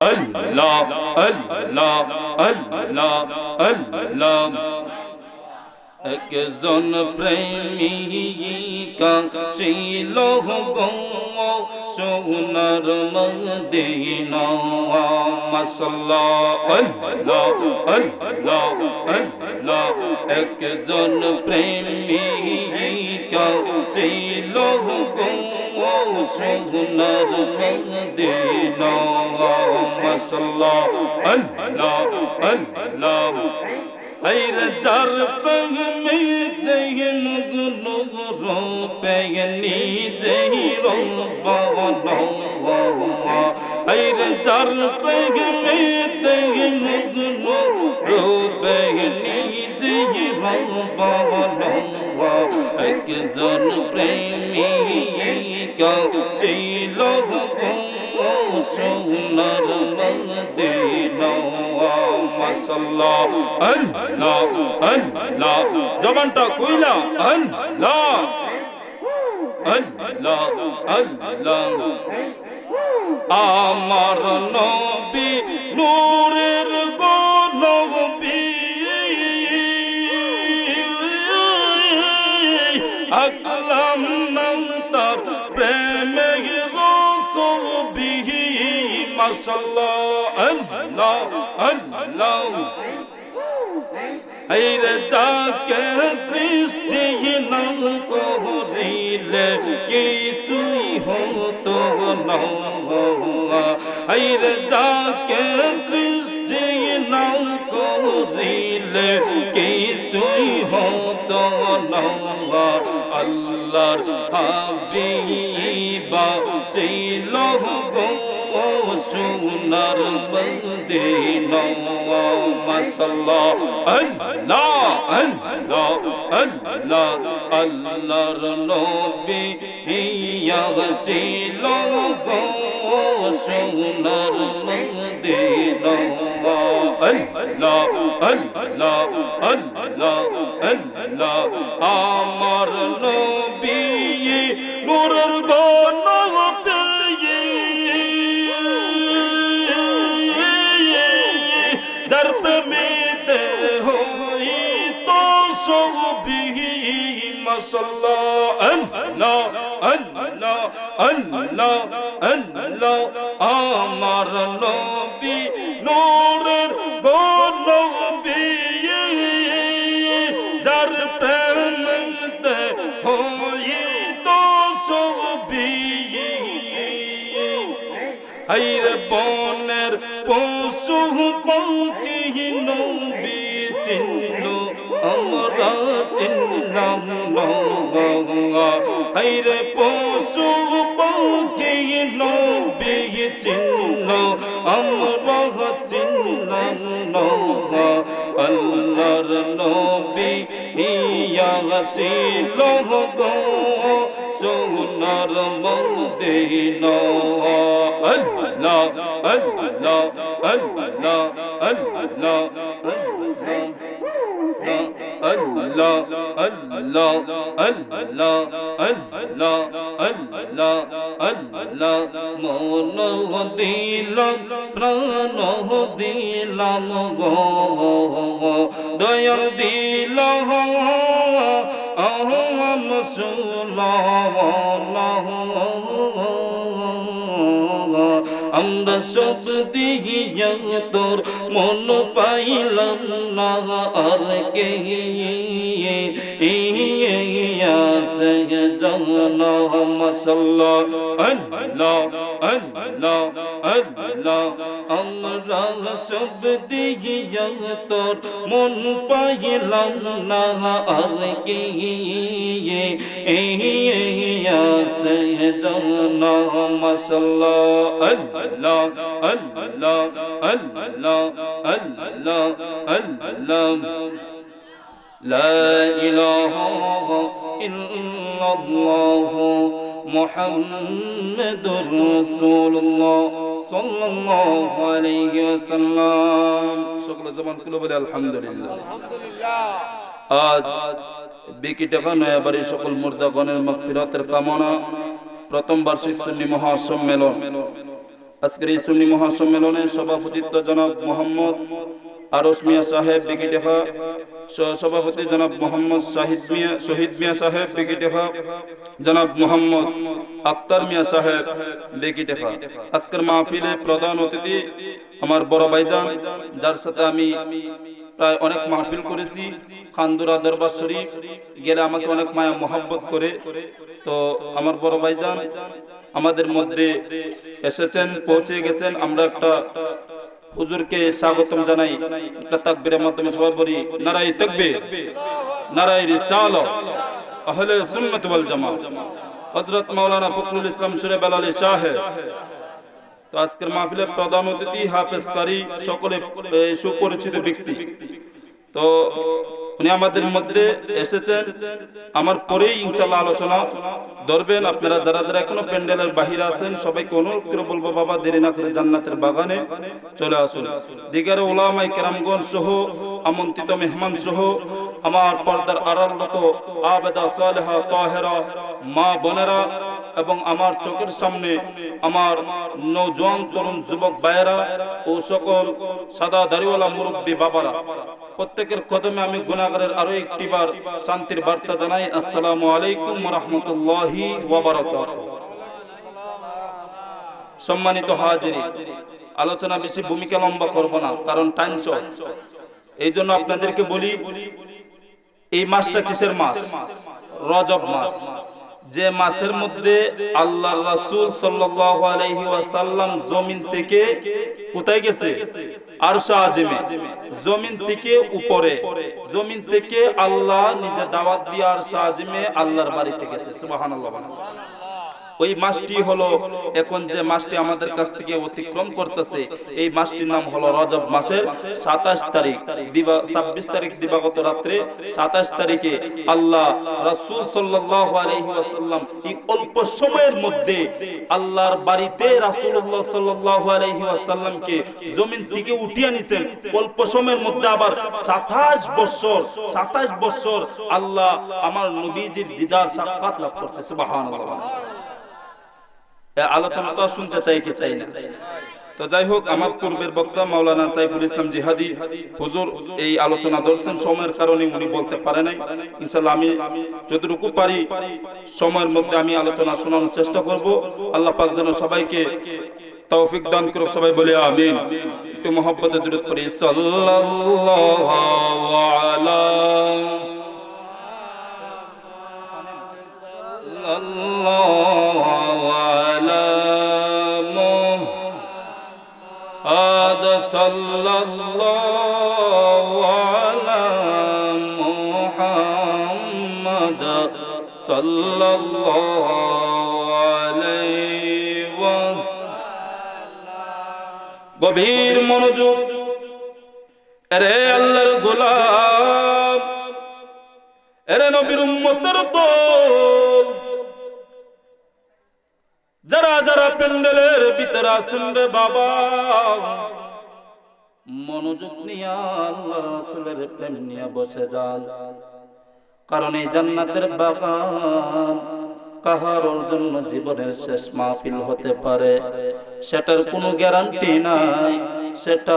আল্লাহ আল্লাহ আল্লাহ আল্লাহ। একজন প্রেমিকা ছিল গো সোনার মদিনা মশলা আল্লাহ আল্লাহ আল্লাহ একজন প্রেমিক ছিল সুন্দর মেদিন চার পগ চার পগ মেদে নজর রো পেগনি একজন প্রেমিকা ছিল সোনার মদিনা মাশাআল্লাহ আল্লাহ আল্লাহ জবানটা কইলা আল্লাহ আল্লাহ আল্লাহ আমার নবী নূরের وصحبه ما صلى الله الله এই রে যাকে সৃষ্টি না করিলে কিছুই হতো না এই রে যাকে সৃষ্টি না করিলে কিছুই হতো না আল্লাহর হাবিব ছিল গো সোনার মদিনা মাশাআল্লাহ আল্লাহ আল্লাহ আল্লাহ আল্লাহর নবী ইয়াছিল গো সোনার মদিনা আল্লাহ আল্লাহ আল্লাহ আল্লাহ আমার নবী যার প্রেমিতে হই তো সবি মাশাল্লাহ আল্লাহ আল্লাহ আল্লাহ আল্লাহ আমার নবী নূরের গো নবী যার প্রেমিতে হই তো সবি হাইরে বনের পশু পঙ্কি আমরা চিহ্নাম হাইরে পশু পঙ্কি নবী চিহ্ন, আমরা চিহ্নাম আল্লাহর নবী ইয়া গসিল গো সোনার Madina Allah Allah Allah Allah Allah Allah Allah Allah Allah Allah Allah মন দিলাম প্রাণ দিলাম গো দয়াল দিল অহম সুল আমরা সব দিয়া তোর মন পাইলাম না আর কে? জানা মশাল্লা আল্লাহ আল্লাহ আল্লাহ আমরা সব দিয়া তোর মন পাইলাম না আর কে জানা মশাল্লা আল্লাহ আল্লাহ আল্লাহ আল্লাহ আল্লাহ لا إله إلا الله محمد رسول الله صلى الله عليه وسلم সকলে জবান খুলে বলে আলহামদুলিল্লাহ আজ বিকি টাকা নয়াবাড়ি সকল মুর্দাগণের মাগফিরাতের কামনা প্রথম বার্ষিক সুন্নি মহাসম্মেলন আজকের এই সুন্নি মহাসম্মেলনে সভাপতিত্ব জনাব মোহাম্মদ সাহেব সভাপতি জনাব মিয়া, শহীদ মিয়া সাহেব আক্তার মিয়া সাহেব আজকের মাহফিলে প্রধান অতিথি আমার বড় ভাইজান, যার সাথে আমি প্রায় অনেক মাহফিল করেছি, খান্দুরা দরবার শরীফ গেলে আমাকে অনেক মায়া, মহাব্বত করে। তো আমার বড় ভাইজান, আমাদের মধ্যে এসেছেন, পৌঁছে গেছেন, আমরা একটা হুজুরকে স্বাগতম জানাই। একটা তাকবীরের মাধ্যমে সবাই বলি নারাই তাকবীর নারাই রিসালাত আহলে সুন্নাত ওয়াল জামাত হযরত মাওলানা ফখরুল ইসলাম সুরে বেলালী সাহেব তো আজকের মাহফিলে প্রধান অতিথি, হাফেজ কারি, সকলে সুপরিচিত ব্যক্তি। তো উনি আমাদের মধ্যে এসেছেন। আমার পরেই ইনশাল্লাহ আলোচনা ধরবেন। আপনারা যারা যারা এখনও প্যান্ডেলের বাহিরে আছেন, সবাইকে অনুরোধ করে বলব, বাবা, দেরি না করে জান্নাতের বাগানে চলে আসুন। দিগারে ওলামাই কেরামগঞ্জ সহ, আমন্ত্রিত মেহমান সহ, আমার পর্দার আড়ালরত আবেদা সালেহা তাহেরা মা বোনেরা এবং আমার চোখের সামনে আমার নৌজওয়ান তরুণ যুবক ভাইয়েরা ও সকল সাদা দাড়িওয়ালা মুরব্বী বাবারা, প্রত্যেকের কদমে আমি গুনাহগারের আরও একটি বার শান্তির বার্তা জানাই। আসসালামু আলাইকুম রাহমাতুল্লাহি সম্মানিত হাজিরি আলোচনা বেশি ভূমিকা লম্বা করব না, কারণ টাইম শর্ট এই জন্য আপনাদেরকে বলি, এই মাসটা কিসের মাস? রজব মাস। যে মাসের মধ্যে আল্লাহ রাসুল ওয়াসাল্লাম জমিন থেকে কোথায় গেছে? আরশা আজিমে। জমিন থেকে উপরে। জমিন থেকে আল্লাহ নিজে দাওয়াত দিয়ে আরশা আজিমে আল্লাহর বাড়িতে গেছে। সুবহানাল্লাহ ওই মাসটি হলো এখন যে মাসটি আমাদের কাছ থেকে অতিক্রম করতেছে, এই মাসটির নাম হলো রজব মাসের সাতাশ তারিখ। দিবা, ছাব্বিশ তারিখ দিবাগত রাত্রে সাতাশ তারিখে আল্লাহ রাসূল সাল্লাল্লাহু আলাইহি এই অল্প সময়ের মধ্যে আল্লাহর বাড়িতে রাসূলুল্লাহ সাল্লাল্লাহু আলাইহি জমিন থেকে উঠিয়ে নিছেন। অল্প সময়ের মধ্যে আবার 27 বছর 27 বছর আল্লাহ আমার নবীজির দিদার সাক্ষাৎ লাভ করছে। সুবহানাল্লাহ। এ আলোচনাটা শুনতে চাই কি চাই না। তো যাই হোক, আমার পূর্বের বক্তা মাওলানা সাইফুল ইসলাম জিহাদি, হুজুর, এই আলোচনা দর্শন সময়ের কারণে উনি বলতে পারে নাই। ইনশাআল্লাহ আমি যতটুকু পারি, সময়ের মধ্যে আমি আলোচনা শোনানোর চেষ্টা করব। আল্লাহ পাক যেন সবাইকে তৌফিক দান করুক, সবাই বলে আমিন। একটু মহব্বতে দূরত করি সাল্লাল্লাহু আলা আল্লাহ صلى الله على محمد صلى الله عليه গভীর মনোযোগ রে আল্লাহর গোলাম এরে নবীর উম্মতের দল যারা যারা প্যান্ডেলের ভিতরে আছেন রে বাবা মনোযোগ নিয়ে আল্লাহ রাসূলের প্রেম নিয়ে বসে যান। কারণ এই জান্নাতের বাগান কাহারোর জন্য জীবনের শেষ মাহফিল হতে পারে। সেটার কোনো গ্যারান্টি নাই। সেটা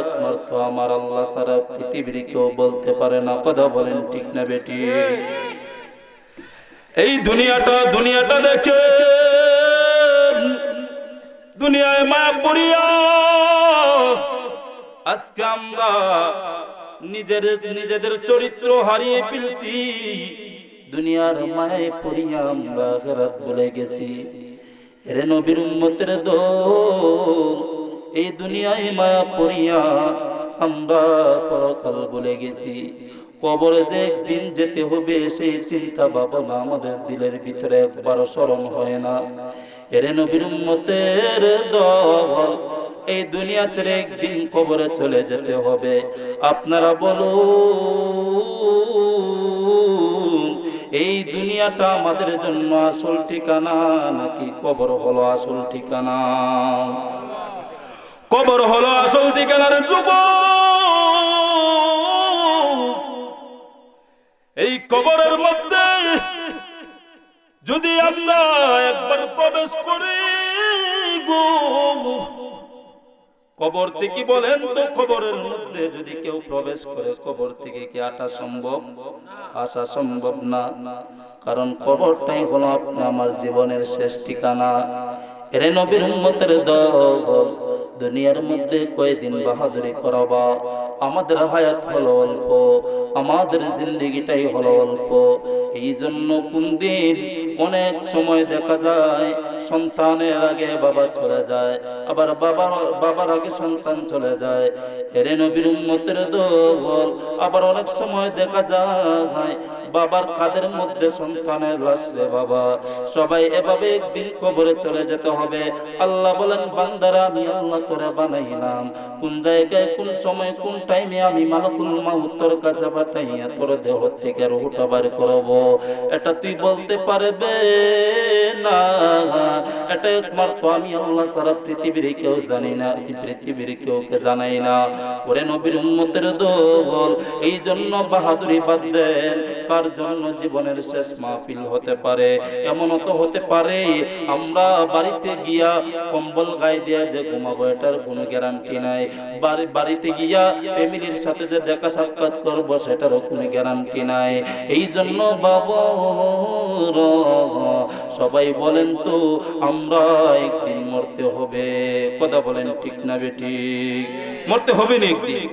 একমাত্র আমার আল্লাহ সারা পৃথিবীর কেউ বলতে পারে না। কথা বলেন ঠিক না বেটি? এই দুনিয়াটা দুনিয়াটা দেখে দুনিয়ায় মা পড়িয়া আজকে আমরা নিজের, নিজেদের চরিত্র হারিয়ে ফেলছি। দুনিয়ার মায়ে পড়িয়া আমরা আখিরাত ভুলে গেছি। রে নবীর উম্মতের দোল, এই দুনিয়ায় মায়া পড়িয়া আমরা পরকাল বলে গেছি। কবরে যে একদিন যেতে হবে, সেই চিন্তা ভাবনা আমাদের দিলের ভিতরে একবার স্মরণ হয় না। এরে নবীর উম্মতের দল এই দুনিয়া ছেড়ে একদিন কবরে চলে যেতে হবে। আপনারা বলুন, এই দুনিয়াটা আমাদের জন্য আসল ঠিকানা নাকি কবর হলো আসল ঠিকানা? কবর হলো আসল ঠিকানার যুব এই কবরের মধ্যে যদি আমরা একবার প্রবেশ করি গো কবর থেকে বলেন তো, কবরের মধ্যে যদি কেউ প্রবেশ করে, কবর থেকে কি আসা সম্ভব? আসা সম্ভব না। কারণ কবরটাই হলো আপনি আমার জীবনের শেষ ঠিকানা। এরে নবীর উম্মতের দল, দুনিয়ার মধ্যে কয়দিন বাহাদুরি করাবা? আমাদের হায়াত হলো অল্প, আমাদের জিন্দিগিটাই হলো অল্প। এই জন্য কোন দিন অনেক সময় দেখা যায়, সন্তানের আগে বাবা চলে যায়, আবার বাবার বাবার আগে সন্তান চলে যায়। এরে নবীর উম্মতের দল, আবার অনেক সময় দেখা যায় বাবার কাদের মধ্যে সন্তানের লাশ রে বাবা? সবাই এভাবে একদিন কবরে চলে যেতে হবে। আল্লাহ বলেন, বান্দারা, আমি আল্লাহ তোরে বানাইলাম। কোন জায়গায়, কোন সময়, কোন টাইমে আমি মালকুল মাউত তোর কাছে পাঠাইয়া তোর দেহ থেকে রুহটা বার করব? এটা তুই বলতে পারবে না। এটা একমাত্র আমি আল্লাহ সারা পৃথিবীর কেউ জানি না পৃথিবীর কেউ কে জানাই না। ওরে নবীর উম্মতের দল এই জন্য বাহাদুরি বাদ দেন। কার জন্য জীবনের শেষ মাহফিল হতে পারে, এমনও তো হতে পারে। আমরা বাড়িতে গিয়া কম্বল গায়ে দিয়া যে ঘুমাবো, এটার কোনো গ্যারান্টি নাই। বাড়িতে গিয়া ফ্যামিলির সাথে যে দেখা সাক্ষাৎ করব, সেটারও কোনো গ্যারান্টি নাই। এই জন্য বাবা, সবাই বলেন তো, আমরা একদিন মরতে হবে। কথা বলেন ঠিক না বেঠিক? মরতে হবে না একদিন